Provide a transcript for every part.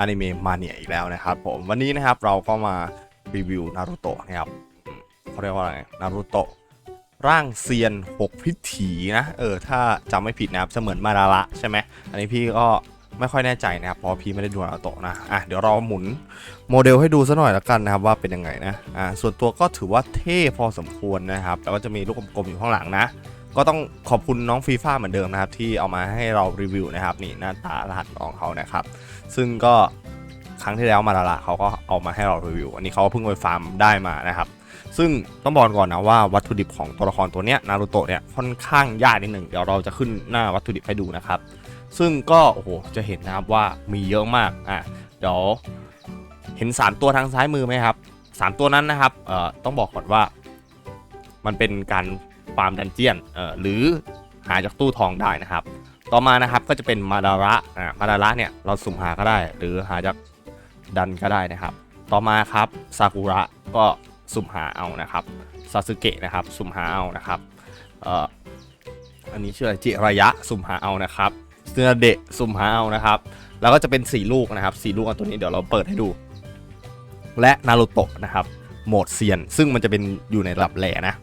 อนิเมะมาเนียอีกแล้วนะครับผมวันนี้นะครับเราก็มารีวิวนารูโตะนะครับเขาเรียกว่าอะไรนารูโตะร่างเซียน 6 พิถีนะเออถ้าจำไม่ผิดนะครับเสมือนมาดาระใช่ไหมอันนี้พี่ก็ไม่ค่อยแน่ใจนะครับเพราะพี่ไม่ได้ดูนารูโตะนะอะเดี๋ยวเราหมุนโมเดลให้ดูซะหน่อยละกันนะครับว่าเป็นยังไงนะอ่าส่วนตัวก็ถือว่าเท่พอสมควรนะครับแล้วก็จะมีลูกกลมๆอยู่ข้างหลังนะ ก็ต้องขอบคุณน้องฟีฟ่าเหมือนเดิมนะครับ ที่เอามาให้เรารีวิวนะครับ นี่หน้าตารหัสของเขานะครับ ซึ่งก็ครั้งที่แล้วมาละละเขาก็เอามาให้เรารีวิว อันนี้เขาเพิ่งไปฟาร์มได้มานะครับ ซึ่งต้องบอกก่อนนะว่าวัตถุดิบของตัวละครตัวเนี้ยนารูโตะเนี่ยค่อนข้างยากนิดหนึ่งเดี๋ยวเราจะขึ้นหน้าวัตถุดิบให้ดูนะครับ ซึ่งก็โอ้โหจะเห็นนะครับว่ามีเยอะมากอะเดี๋ยวเห็น 3 ตัวทางซ้ายมือไหมครับ 3 ตัวนั้นนะครับเอ่อต้องบอกก่อนว่า มันเป็นการ ฟาร์มดันเจียนเออหรือหาจากตู้ทองได้นะครับ ต่อมานะครับก็จะเป็นมาดาระอ่ามาดาระเนี่ยเราสุ่มหาก็ได้ หรือหาจากดันก็ได้นะครับ ต่อมาครับซากุระก็สุ่มหาเอานะครับซาสึเกะนะครับสุ่มหาเอานะครับเอ่ออันนี้ชื่ออะไรจิระยะสุ่มหาเอานะครับเซนเดะสุ่มหาเอานะครับ แล้วก็จะเป็น 4 ลูกนะครับ 4 ลูกอันตัวนี้เดี๋ยวเราเปิดให้ดู และนารูโตะนะครับโหมดเซียน ซึ่งมันจะเป็นอยู่ในระดับแหล่นะ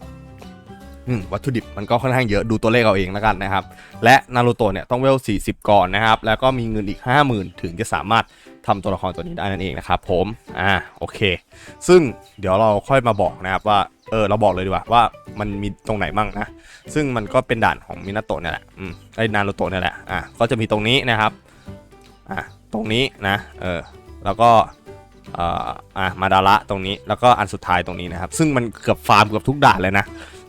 วัตถุดิบมันก็ค่อนข้างเยอะดูตัวเลขเอาเองแล้วกันนะครับ และนารูโตะเนี่ยต้องเวล 40 ก่อนนะครับ แล้วก็มีเงินอีก 50,000 ถึงจะสามารถทำตัวละครตัวนี้ได้นั่นเองนะครับผมอ่าโอเค ซึ่งเดี๋ยวเราค่อยมาบอกนะครับว่าเออเราบอกเลยดีกว่าว่ามันมีตรงไหนมั่งนะ ซึ่งมันก็เป็นด่านของมินาโตะเนี่ยแหละอืมไอ้นารูโตะเนี่ยแหละอะก็จะมีตรงนี้นะครับอะตรงนี้นะเออแล้วก็อ่ออะมาดาระตรงนี้แล้วก็อันสุดท้ายตรงนี้นะครับ ซึ่งมันเกือบฟาร์มเกือบทุกด่านเลยนะ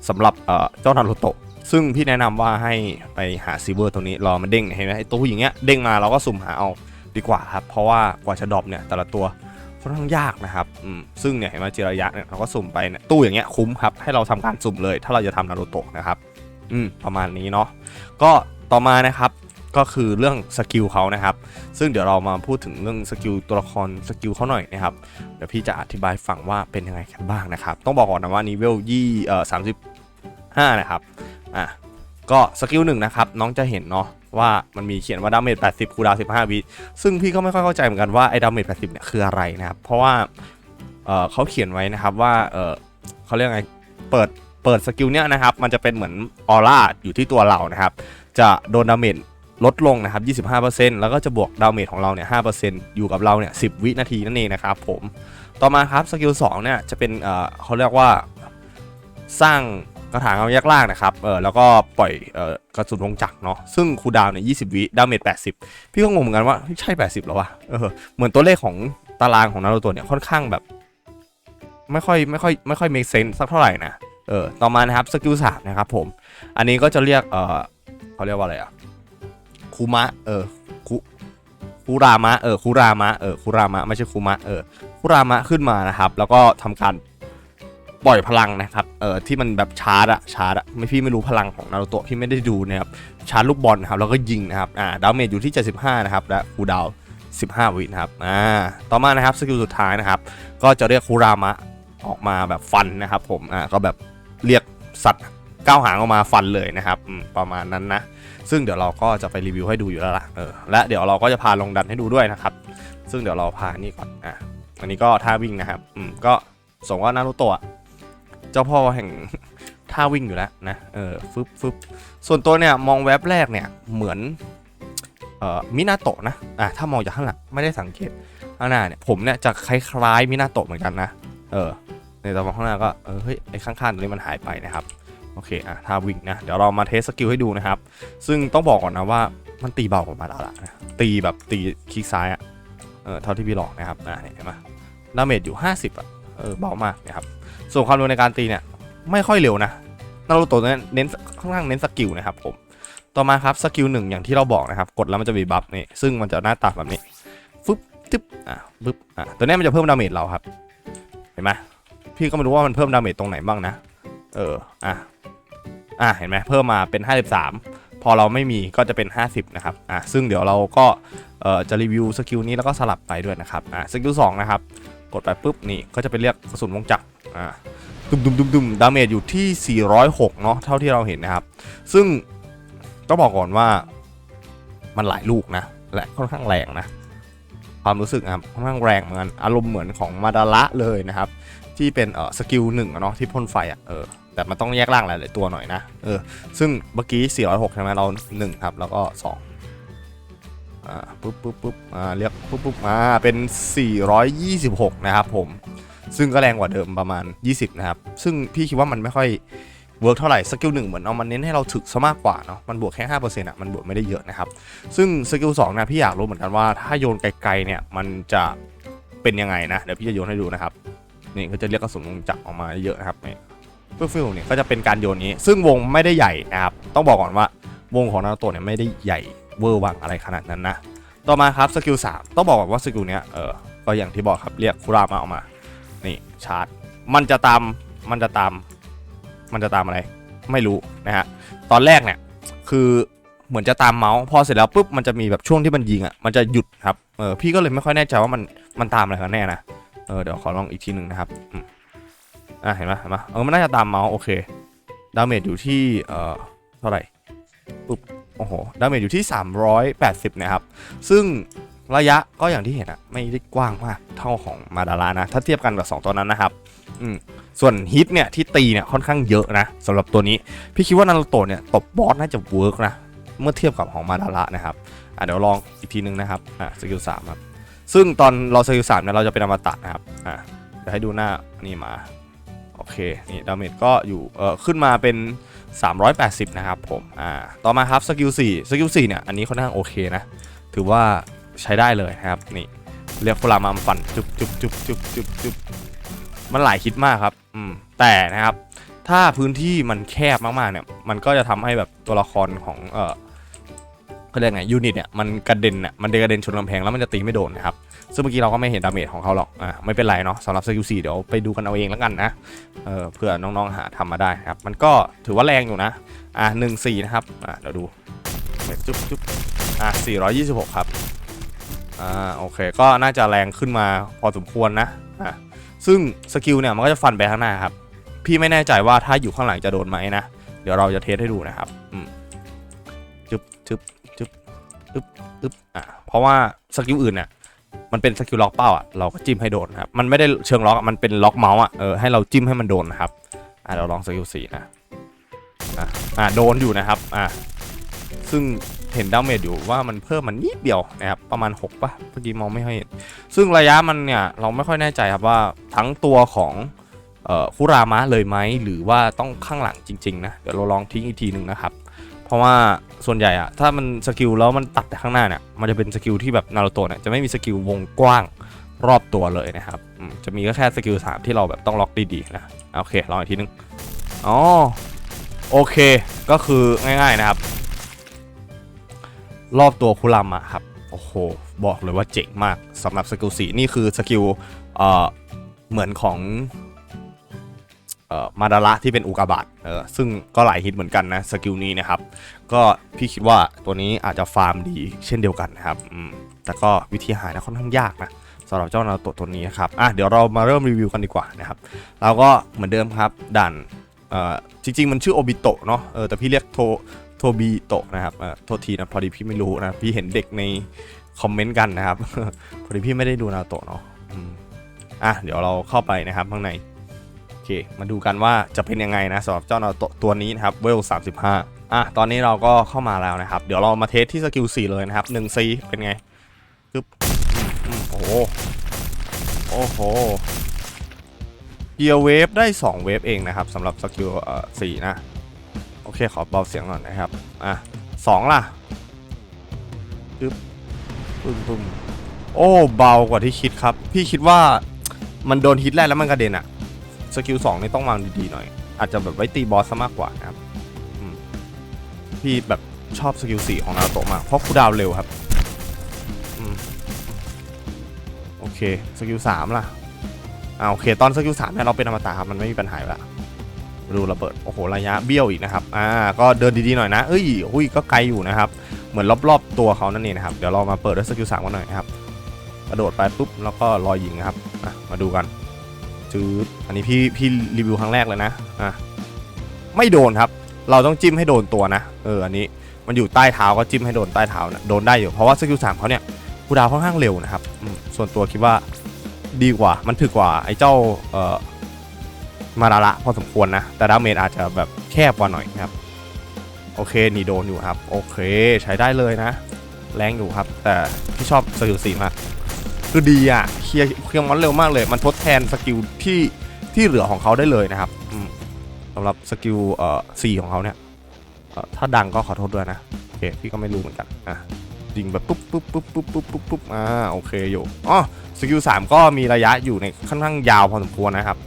สำหรับเจ้านารูโตะซึ่งพี่แนะนำว่าให้ไปหาซีเวอร์ตัวนี้รอมันเด้งเห็นไหมไอ้ตัวผู้อย่างเงี้ยเด้งมาเราก็สุ่มหาเอาดีกว่าครับ เพราะว่ากว่าจะดรอปเนี่ยแต่ละตัวค่อนข้างยากนะครับซึ่งเนี่ยเห็นไหมจิระยะเนี่ยเราก็สุ่มไปเนี่ยตู้อย่างเงี้ยคุ้มครับให้เราทำการสุ่มเลย ถ้าเราจะทำนารูโตะนะครับ อืมประมาณนี้เนาะก็ต่อมานะครับ ก็คือเรื่องสกิลเขานะครับ ซึ่งเดี๋ยวเรามาพูดถึงเรื่องสกิลตัวละครสกิลเขาหน่อยนะครับ เดี๋ยวพี่จะอธิบายฟังว่าเป็นยังไงกันบ้างนะครับ ต้องบอกก่อนนะว่านิเวลยี่เอ่อสามสิบห้านะครับ อะ ก็สกิลหนึ่งนะครับ น้องจะเห็นเนาะว่ามันมีเขียนว่าดาเมจ80 คูดาว 15 วิ ซึ่งพี่ก็ไม่ค่อยเข้าใจเหมือนกันว่าไอ้ดาเมจ80 เนี่ยคืออะไรนะครับ เพราะว่าเออเขาเขียนไว้นะครับว่าเออเขาเรียกไง เปิด เปิดสกิลเนี้ยนะครับ มันจะเป็นเหมือนออร่าอยู่ที่ตัวเรานะครับ จะโดนดาเมจ ลดลงนะครับ 25%แล้วก็จะบวกดาเมจของเราเนี่ย 5%อยู่กับเราเนี่ย 10 วินาทีนั่นเองนะครับผม ต่อมาครับสกิล2เนี่ยจะเป็นเอ่อเขาเรียกว่าสร้างกระถางเอายักษ์ล่างนะครับ เออแล้วก็ปล่อยเอ่อกระสุนวงจักรเนาะ ซึ่งคูดาวน์เนี่ย20วิ ดาเมจ80 พี่ก็งงเหมือนกันว่าใช่ 80หรอวะ เออ เหมือนตัวเลขของตารางของนารูโตะเนี่ยค่อนข้างแบบ ไม่ค่อยไม่ค่อยไม่ค่อยเมคเซนสักเท่าไหร่นะ เออ ต่อมานะครับสกิล3นะครับผม อันนี้ก็จะเรียก เออเขาเรียกว่าอะไรอะ คูมะ เออคูคูรามะ เออคูรามะ เออคูรามะ ไม่ใช่คูมะ เออคุรามะขึ้นมานะครับ แล้วก็ทำการปล่อยพลังนะครับ เออที่มันแบบชาร์จอะชาร์จอะไม่พี่ไม่รู้พลังของนารูโตะพี่ไม่ได้ดูนะครับ ชาร์จลูกบอลนะครับ แล้วก็ยิงนะครับ อ่า ดาวเมจอยู่ที่ 75 นะครับ และคูดาว 15 วินะครับ อ่า ต่อมานะครับสกิลสุดท้ายนะครับ ก็จะเรียกคุรามะออกมาแบบฟันนะครับ ผม อ่า ก็แบบเรียกสัตว์ก้าวหางออกมาฟันเลยนะครับอืมประมาณนั้นนะ ซึ่งเดี๋ยวเราก็จะไปรีวิวให้ดูอยู่แล้วล่ะเออและเดี๋ยวเราก็จะพาลงดันให้ดูด้วยนะครับ ซึ่งเดี๋ยวเราพานี่ก่อนอะอันนี้ก็ท่าวิ่งนะครับอืมก็สมว่านารุโตะเจ้าพ่อแห่งท่าวิ่งอยู่แล้วนะเออฟึบฟึบส่วนตัวเนี่ยมองแว็บแรกเนี่ยเหมือนเอ่อมินาโตะนะอะถ้ามองจากข้างหลังไม่ได้สังเกตข้างหน้าเนี่ยผมเนี่ยจะคล้ายๆมินาโตะเหมือนกันนะเออในตอนมองข้างหน้าก็เออเฮ้ยไอ้ข้างๆตรงนี้มันหายไปนะครับ โอเคอะท่าวิ่งนะ เดี๋ยวเรามาเทสสกิลให้ดูนะครับ ซึ่งต้องบอกก่อนนะว่ามันตีเบากว่ามาดาระนะตีแบบตีคลิกซ้ายอะเออเท่าที่พี่หลอกนะครับอะเห็นไหมดาเมจอยู่ 50อะเออเบามากนะครับ ส่วนความเร็วในการตีเนี่ยไม่ค่อยเร็วนะนารูโตะเนี่ยเน้นค่อนข้างเน้นสกิลนะครับผมต่อมาครับสกิลหนึ่งอย่างที่เราบอกนะครับกดแล้วมันจะมีบัฟนี่ซึ่งมันจะหน้าตาแบบนี้ฟึบจึ๊บอะปึ๊บอะตัวนี้มันจะเพิ่มดาเมจเราครับ เห็นไหมพี่ก็ไม่รู้ว่ามันเพิ่มดาเมจตรงไหนบ้างนะ เอออะ อะเห็นไหมเพิ่มมาเป็น 53 พอเราไม่มีก็จะเป็น 50 นะครับอะซึ่งเดี๋ยวเราก็จะรีวิวสกิลนี้แล้วก็สลับไปด้วยนะครับอะสกิล2นะครับกดไปปุ๊บนี่ก็จะไปเรียกกระสุนวงจักรอะดุมดุมดุมดุมดาเมจอยู่ที่ 406 เนาะเท่าที่เราเห็นนะครับ ซึ่งต้องบอกก่อนว่ามันหลายลูกนะ และค่อนข้างแรงนะ ความรู้สึกนะครับค่อนข้างแรงเหมือนกันอารมณ์เหมือนของมาดาระเลยนะครับ ที่เป็นเออสกิลหนึ่งเนาะที่พ่นไฟอะเออ แต่มันต้องแยกร่างหลายๆตัวหน่อยนะเออซึ่งเมื่อกี้ 406 ใช่ไหมเรา 1 ครับ แล้วก็ 2 อ่าปุ๊บปุ๊บปุ๊บอ่าเรียกปุ๊บปุ๊บมาเป็น 426 นะครับผม ซึ่งก็แรงกว่าเดิมประมาณ 20 นะครับ ซึ่งพี่คิดว่ามันไม่ค่อยเวิร์กเท่าไหร่สกิลหนึ่งเหมือนเอามันเน้นให้เราถึกซะมากกว่าเนาะมันบวกแค่5%อะมันบวกไม่ได้เยอะนะครับซึ่งสกิล2นะพี่อยากรู้เหมือนกันว่าถ้าโยนไกลๆเนี่ยมันจะเป็นยังไงนะเดี๋ยวพี่จะโยนให้ดูนะครับนี่ก็จะเรียกกระสุนวงจักรออกมาเยอะนะครับนี่เฟิลเนี่ยก็จะเป็นการโยนนี้ ซึ่งวงไม่ได้ใหญ่นะครับต้องบอกก่อนว่าวงของนารูโตะเนี่ยไม่ได้ใหญ่เวอร์วังอะไรขนาดนั้นนะต่อมาครับสกิล3ต้องบอกก่อนว่าสกิลเนี้ยเออก็อย่างที่บอกครับเรียกคุรามาออกมานี่ชาร์จมันจะตามมันจะตาม มันจะตามอะไร ไม่รู้นะฮะตอนแรกเนี่ยคือเหมือนจะตามเมาส์พอเสร็จแล้วปุ๊บมันจะมีแบบช่วงที่มันยิงอะมันจะหยุดครับเออพี่ก็เลยไม่ค่อยแน่ใจว่ามันมันตามอะไรกันแน่นะเออเดี๋ยวขอลองอีกทีหนึ่งนะครับอ อะเห็นไหมเห็นไหมเออมันน่าจะตามเมาส์โอเคดาเมจอยู่ที่เอ่อเท่าไหร่ปุ๊บโอ้โหดาเมจอยู่ที่ 380 นะครับ ซึ่งระยะก็อย่างที่เห็นอะไม่ได้กว้างมากเท่าของมาดารานะ ถ้าเทียบกันกับ 2 ตัวนั้นนะครับอืมส่วนฮิตเนี่ยที่ตีเนี่ยค่อนข้างเยอะนะสำหรับตัวนี้ พี่คิดว่านารูโตะเนี่ยตบบอสน่าจะเวิร์กนะ เมื่อเทียบกับของมาดาระนะครับอะเดี๋ยวลองอีกทีหนึงนะครับอะสกิลสามครับซึ่งตอนเราสกิลสามเนี่ยเราจะเป็นอมตะนะครับอะเดี๋ยวให้ดูหน้านี่มา เคนี่ดาเมจก็อยู่เอ่อขึ้นมาเป็น 380 นะครับผมอ่าต่อมาครับสกิล4สกิล4เนี่ยอันนี้ค่อนข้างโอเคนะ ถือว่าใช้ได้เลยนะครับนี่เรียกพลามาฟันจุบจุบจุบจุบจุบจุบมันหลายคิดมากครับอืมแต่นะครับ ถ้าพื้นที่มันแคบมากๆเนี่ยมันก็จะทำให้แบบตัวละครของเอ่อ เขาเรียกไงยูนิตเนี่ยมันกระเด็นอะมันเดกระเด็นชนกำแพงแล้วมันจะตีไม่โดนนะครับซึ่งเมื่อกี้เราก็ไม่เห็นดาเมจของเขาหรอกอ่าไม่เป็นไรเนาะสำหรับสกิล4เดี๋ยวไปดูกันเอาเองแล้วกันนะเออเพื่อน้องๆหาทำมาได้ครับมันก็ถือว่าแรงอยู่นะอ่าหนึ่งสี่นะครับอ่าเดี๋ยวดูจุ๊บจุ๊บอ่าสี่ร้อยยี่สิบหกครับอ่าโอเคก็น่าจะแรงขึ้นมาพอสมควรนะอ่าซึ่งสกิลเนี่ยมันก็จะฟันไปข้างหน้าครับพี่ไม่แน่ใจว่าถ้าอยู่ข้างหลังจะโดนไหมนะเดี๋ยวเราจะเทสให้ดูนะครับอืมจึ๊บจึ๊บ จึ๊บจึ๊บอ่าเพราะว่าสกิลอื่นเนี่ยมันเป็นสกิลล็อกเป้าอะเราก็จิ้มให้โดนครับมันไม่ได้เชิงล็อกมันเป็นล็อกเมาส์อะเออให้เราจิ้มให้มันโดนนะครับอ่าเราลองสกิลสี่นะอ่าอ่าโดนอยู่นะครับอ่าซึ่งเห็นดาเมจอยู่ว่ามันเพิ่มมันนิดเดียวนะครับประมาณ6ป่ะเมื่อกี้มองไม่ค่อยเห็นซึ่งระยะมันเนี่ยเราไม่ค่อยแน่ใจครับว่าทั้งตัวของคุรามะเลยไหมหรือว่าต้องข้างหลังจริงๆนะเดี๋ยวเราลองทิ้งอีกทีหนึ่งนะครับ เพราะว่าส่วนใหญ่อะถ้ามันสกิลแล้วมันตัดแต่ข้างหน้าเนี่ยมันจะเป็นสกิลที่แบบนารูโตะเนี่ยจะไม่มีสกิลวงกว้างรอบตัวเลยนะครับจะมีก็แค่สกิลสามที่เราแบบต้องล็อกดีๆนะโอเคลองอีกทีนึงอ๋อโอเคก็คือง่ายๆนะครับ รอบตัวคุรามะครับโอ้โหบอกเลยว่าเจ๋งมากสำหรับสกิลสีนี่คือสกิลเอ่อเหมือนของ มาดาระที่เป็นอุกาบาตเออซึ่งก็หลายฮิตเหมือนกันนะสกิลนี้นะครับ ก็พี่คิดว่าตัวนี้อาจจะฟาร์มดีเช่นเดียวกันนะครับแต่ก็วิธีหาเนี่ยค่อนข้างยากนะสำหรับเจ้านาโตะตัวนี้นะครับอะเดี๋ยวเรามาเริ่มรีวิวกันดีกว่านะครับเราก็เหมือนเดิมครับด่านเอ่อจริงๆ มันชื่อโอบิโตะเนาะเออแต่พี่เรียกโทโทบีโตะนะครับเออโทษทีนะพอดีพี่ไม่รู้นะพี่เห็นเด็กในคอมเมนต์กันนะครับพอดีพี่ไม่ได้ดูนาโตะเนาะอะเดี๋ยวเราเข้าไปนะครับข้างใน เค มาดูกันว่าจะเป็นยังไงนะสำหรับเจ้านาโตตัวนี้นะครับเวล 35 อะ ตอนนี้เราก็เข้ามาแล้วนะครับ เดี๋ยวเรามาเทสที่สกิล4เลยนะครับ1 C เป็นไงปึ๊บอือโอ้โห โอ้โหเกียร์เวฟได้ 2 เวฟเองนะครับสำหรับสกิลเอ่อ4นะ โอเค ขอเบาเสียงก่อนนะครับ อะสองล่ะปึ๊บปึ้มปึ้มโอ้ เบากว่าที่คิดครับ พี่คิดว่ามันโดนฮิตแรกแล้วมันกระเด็นอะ กิลสองนี่ต้องวางดีๆหน่อย อาจจะแบบไว้ตีบอสซะมากกว่านะครับพี่แบบชอบสกิลสี่ของนาโตะมาก เพราะคูดาวเร็วครับอืมเคสกิลสามล่ะอ่าโอเค ตอนสกิลสามเนี่ยเราเป็นอมตะครับมันไม่มีปัญหาและมาดูระเบิด โอ้โห ระยะเบี้ยวอีกนะครับ อ่า ก็เดินดีๆหน่อยนะ เอ้ยหุยก็ไกลอยู่นะครับ เหมือนรอบๆตัวเขานั่นเองนะครับ เดี๋ยวเรามาเปิดด้วยสกิลสามกันหน่อยนะครับ กระโดดไปปุ๊บ แล้วก็รอยยิงนะครับ มาดูกัน จืดอันนี้พี่พี่รีวิวครั้งแรกเลยนะอะไม่โดนครับ เราต้องจิ้มให้โดนตัวนะเอออันนี้มันอยู่ใต้เท้าก็จิ้มให้โดนใต้เท้านะโดนได้อยู่เพราะว่าสกิลสามเขาเนี่ยคูดาวค่อนข้างเร็วนะครับส่วนตัวคิดว่าดีกว่ามันถึกกว่าไอ้เจ้าเอ่อมาราระพอสมควรนะ แต่ดาเมจอาจจะแบบแคบกว่าหน่อยนะครับ โอเคนี่โดนอยู่ครับ โอเคใช้ได้เลยนะ แรงอยู่ครับ แต่ที่ชอบสกิลสี่มาก คือดีอะเคลียร์เคลียร์มอนเร็วมากเลย มันทดแทนสกิลที่ที่เหลือของเขาได้เลยนะครับสำหรับสกิลเอ่อสี่ของเขาเนี่ยถ้าดังก็ขอโทษด้วยนะโอเคพี่ก็ไม่รู้เหมือนกันอะยิงแบบปุ๊บปุ๊บปุ๊บปุ๊บปุ๊บปุ๊บปุ๊บอ่าโอเคอยู่อ๋อสกิลสามก็มีระยะอยู่ในค่อนข้างยาวพอสมควรนะครับ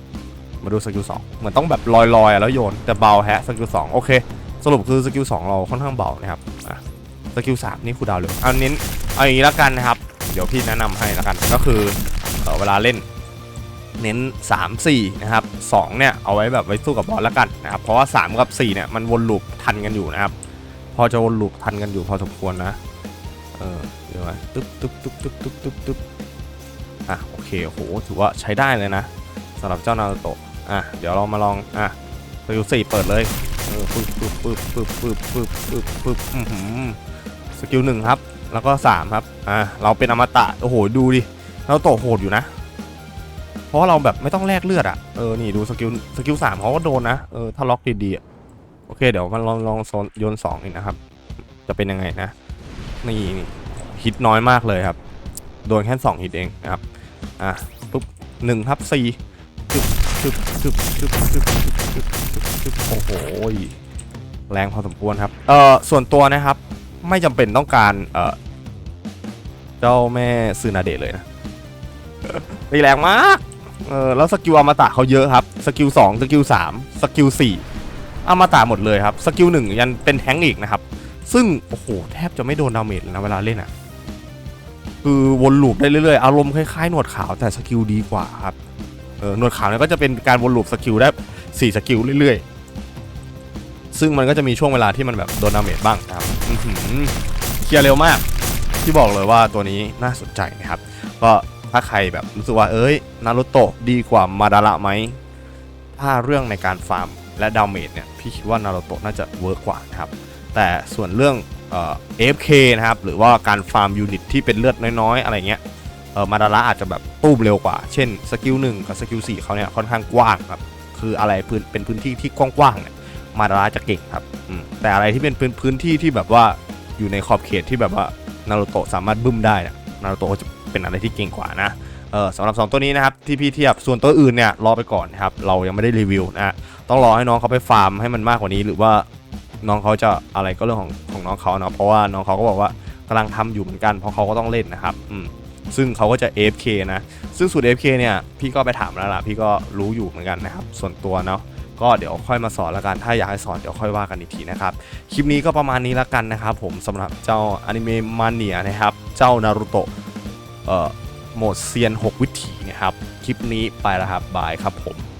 มาดูสกิลสองเหมือนต้องแบบลอยๆแล้วโยนแต่เบาแฮะสกิลสองโอเค สรุปคือสกิลสองเราค่อนข้างเบานะครับอะสกิลสามนี่คูดาวเลยเอาเน้นเอาอย่างนี้แล้วกันนะครับ เดี๋ยวพี่แนะนำให้ล้วกันก็คือเออเวลาเล่นเน้น 3 4 นะครับ2เนี่ยเอาไว้แบบไว้สู้กับบอสล้วกันนะครับเพราะว่า 3 กับ 4 เนี่ยมันวนลูปทันกันอยู่นะครับ พอจะวนลูปทันกันอยู่พอสมควรนะเออเดี๋ยวไว้ตึ๊บตึ๊บตึ๊บตึ๊บตึ๊บตึ๊บตึ๊บอะโอเคโหถือว่าใช้ได้เลยนะสำหรับเจ้านาโตะอะเดี๋ยวเรามาลองอะสกิลสี่เปิดเลยเออปึ๊บปึ๊บปึ๊บปึ๊บปึ๊บปึ๊บปึ๊บปึ๊บอื้อหือ สกิลหนึ่งครับ แล้วก็สามครับ อ่า เราเป็นอมตะ โอ้โห ดูดิ เราโตโหดอยู่นะ เพราะเราแบบไม่ต้องแลกเลือดอะ่ะ เออ นี่ดูสกิล สกิลสามเขาก็โดนนะ เออ ถ้าล็อกดีๆ โอเค เดี๋ยวมันลองลองโยนสองอีกนะครับ จะเป็นยังไงนะ นี่ฮิตน้อยมากเลยครับ โดนแค่สองฮิตเองนะครับ อ่าปุ๊บหนึ่งครับสี่ชึบชึบชึบชึบชึบโอ้โห แรงพอสมควรครับ เอ่อ ส่วนตัวนะครับ ไม่จำเป็นต้องการเอ่อเจ้าแม่ซืนาเดะเลยนะตีแรงมากเออแล้วสกิลอมตะเขาเยอะครับสกิลสองสกิลสามสกิลสี่อมตะหมดเลยครับสกิลหนึ่งยันเป็นแทงอีกนะครับ ซึ่งโอ้โหแทบจะไม่โดนดาเมจเลยนะเวลาเล่นอะคือวนลูปได้เรื่อยๆ อารมณ์คล้ายๆ หนวดขาวแต่สกิลดีกว่าครับเออหนวดขาวเนี่ยก็จะเป็นการวนลูปสกิลได้4สกิลเรื่อยๆ ซึ่งมันก็จะมีช่วงเวลาที่มันแบบโดนดาเมจบ้างนะครับ อื้อหือเคลียร์เร็วมาก ที่บอกเลยว่าตัวนี้น่าสนใจนะครับ ก็ถ้าใครแบบรู้สึกว่าเอ้ยนารูโตะดีกว่ามาดาระไหมถ้าเรื่องในการฟาร์มและดาเมจเนี่ยพี่คิดว่านารูโตะน่าจะเวิร์กกว่านะครับ แต่ส่วนเรื่องเอ่อ AFK นะครับหรือว่าการฟาร์มยูนิตที่เป็นเลือดน้อยๆ อะไรเงี้ยเออมาดาระอาจจะแบบตู้มเร็วกว่า เช่นสกิลหนึ่งกับสกิลสี่เขาเนี่ยค่อนข้างกว้างครับ คืออะไรเป็นพื้นที่ที่กว้างๆเนี่ย มาดาระจะเก่งครับอืมแต่อะไรที่เป็นพื้นพื้นที่ที่แบบว่าอยู่ในขอบเขตที่แบบว่านารูโตะสามารถบึ้มได้เนี่ยนารูโตะก็จะเป็นอะไรที่เก่งกว่านะเออสำหรับสองตัวนี้นะครับที่พี่เทียบส่วนตัวอื่นเนี่ยรอไปก่อนนะครับเรายังไม่ได้รีวิวนะฮะต้องรอให้น้องเขาไปฟาร์มให้มันมากกว่านี้ หรือว่าน้องเขาจะอะไรก็เรื่องของของน้องเขาเนาะเพราะว่าน้องเขาก็บอกว่ากำลังทำอยู่เหมือนกันเพราะเขาก็ต้องเล่นนะครับอืมซึ่งเขาก็จะ AFK นะ ซึ่งสูตร AFK เนี่ย พี่ก็ไปถามแล้วล่ะ พี่ก็รู้อยู่เหมือนกันนะครับ ส่วนตัวเนาะ ก็เดี๋ยวค่อยมาสอนละกัน ถ้าอยากให้สอนเดี๋ยวค่อยว่ากันอีกทีนะครับ คลิปนี้ก็ประมาณนี้ละกันนะครับ ผมสำหรับเจ้าอนิเมะมาเนียนะครับ เจ้านารุโตะเอ่อโหมดเซียน 6 วิถีนะครับ คลิปนี้ไปแล้วครับบายครับผม